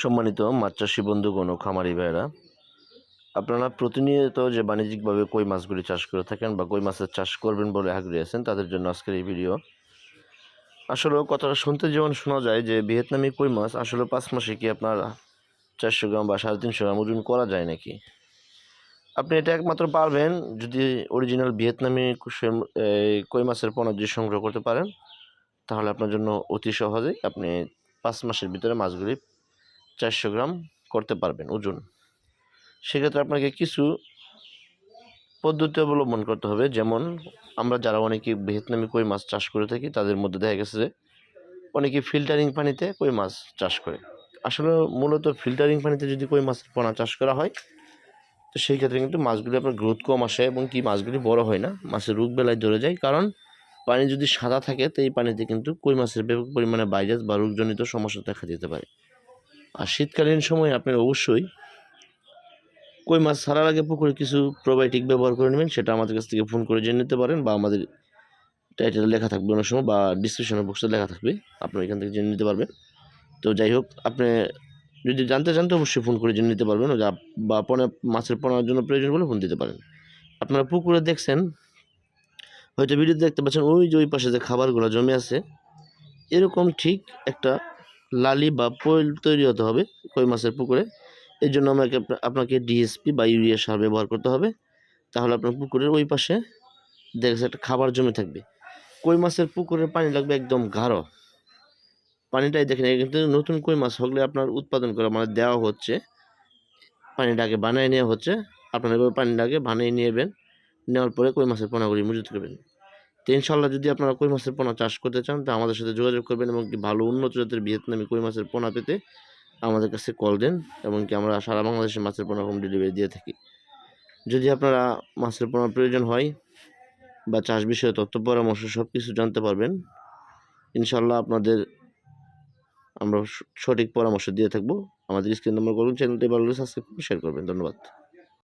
সম্মানিত মাছ চাষি বন্ধুগণ ও খামারি ভাইয়েরা, আপনারা প্রতিনিয়ত যে বাণিজ্যিকভাবে কই মাছগুলি চাষ করে থাকেন বা কই মাছের চাষ করবেন বলে আগ্রহী আছেন, তাদের জন্য আজকের এই ভিডিও। আসলে কথাটা শুনতে যেমন শোনা যায় যে ভিয়েতনামি কই মাছ আসলে পাঁচ মাসে কি আপনার চারশো গ্রাম বা সাড়ে তিনশো গ্রাম ওজন করা যায় নাকি? আপনি এটা একমাত্র পারবেন যদি অরিজিনাল ভিয়েতনামি কই মাছের পণ্য যদি সংগ্রহ করতে পারেন, তাহলে আপনার জন্য অতি সহজেই আপনি পাঁচ মাসের ভিতরে মাছগুলি চারশো গ্রাম করতে পারবেন ওজন। সেক্ষেত্রে আপনাকে কিছু পদ্ধতি অবলম্বন করতে হবে। যেমন, আমরা যারা অনেকে ভিয়েতনামি কই মাছ চাষ করে থাকি, তাদের মধ্যে দেখা গেছে যে, অনেকে ফিল্টারিং পানিতে কই মাছ চাষ করে। আসলে মূলত ফিল্টারিং পানিতে যদি কই মাছের পোনা চাষ করা হয়, তো সেই ক্ষেত্রে কিন্তু মাছগুলি আপনার গ্রোথ কম আসে এবং কি মাছগুলি বড় হয় না, মাছের রোগ বেলায় ধরে যায়। কারণ, পানি যদি সাদা থাকে, তো এই পানিতে কিন্তু কই মাছের ব্যাপক পরিমাণে ভাইরাস বা রোগজনিত সমস্যা দেখা দিতে পারে। আর শীতকালীন সময়ে আপনার অবশ্যই কই মাছ ছাড়ার আগে পুকুরে কিছু প্রোবায়োটিক ব্যবহার করে নেবেন, সেটা আমাদের কাছ থেকে ফোন করে জেনে নিতে পারেন বা আমাদের টাইটেলে লেখা থাকবে অনেক সময় বা ডিসক্রিপশন বক্সে লেখা থাকবে আপনি এখান থেকে জেনে নিতে পারবেন। তো যাই হোক, আপনি যদি জানতে চান তো অবশ্যই ফোন করে জেনে নিতে পারবেন বা পনে মাছের পোনার জন্য প্রয়োজন বলে ফোন দিতে পারেন। আপনারা পুকুরে দেখছেন, হয়তো ভিডিওতে দেখতে পাচ্ছেন, ওই যে ওই পাশে যে খাবারগুলো জমে আছে, এরকম ঠিক একটা লালি বা পয়েল তৈরি হতে হবে কই মাছের পুকুরে। এর জন্য আমাকে আপনা- আপনাকে ডিএসপি বা ইউরিয়া সার ব্যবহার করতে হবে। তাহলে আপনার পুকুরের ওই পাশে দেখা একটা খাবার জমে থাকবে। কই মাছের পুকুরের পানি লাগবে একদম গাঢ়। পানিটাই দেখেন কিন্তু নতুন কই মাছ হলে আপনার উৎপাদন করা মানে দেওয়া হচ্ছে। পানিটাকে বানিয়ে নেওয়া হচ্ছে। আপনার এবার পানিটাকে বানিয়ে নেবেন। নেওয়ার পরে কই মাছের পোনাগুলি মজুত করবেন। তো ইনশাল্লাহ যদি আপনারা কই মাছের পোনা চাষ করতে চান, তো আমাদের সাথে যোগাযোগ করবেন এবং কি ভালো উন্নত জাতের ভিয়েতনামি কই মাছের পোনা পেতে আমাদের কাছে কল দেন এবং কি আমরা সারা বাংলাদেশে মাছের পোনা হোম ডেলিভারি দিয়ে থাকি। যদি আপনারা মাছের পোনার প্রয়োজন হয় বা চাষ বিষয়ে তথ্য পরামর্শ সব কিছু জানতে পারবেন, ইনশাল্লাহ আপনাদের আমরা সঠিক পরামর্শ দিয়ে থাকব। আমাদের স্ক্রিন নম্বর করবেন, চ্যানেলটি ভালো সাবস্ক্রাইব করবেন, শেয়ার করবেন। ধন্যবাদ।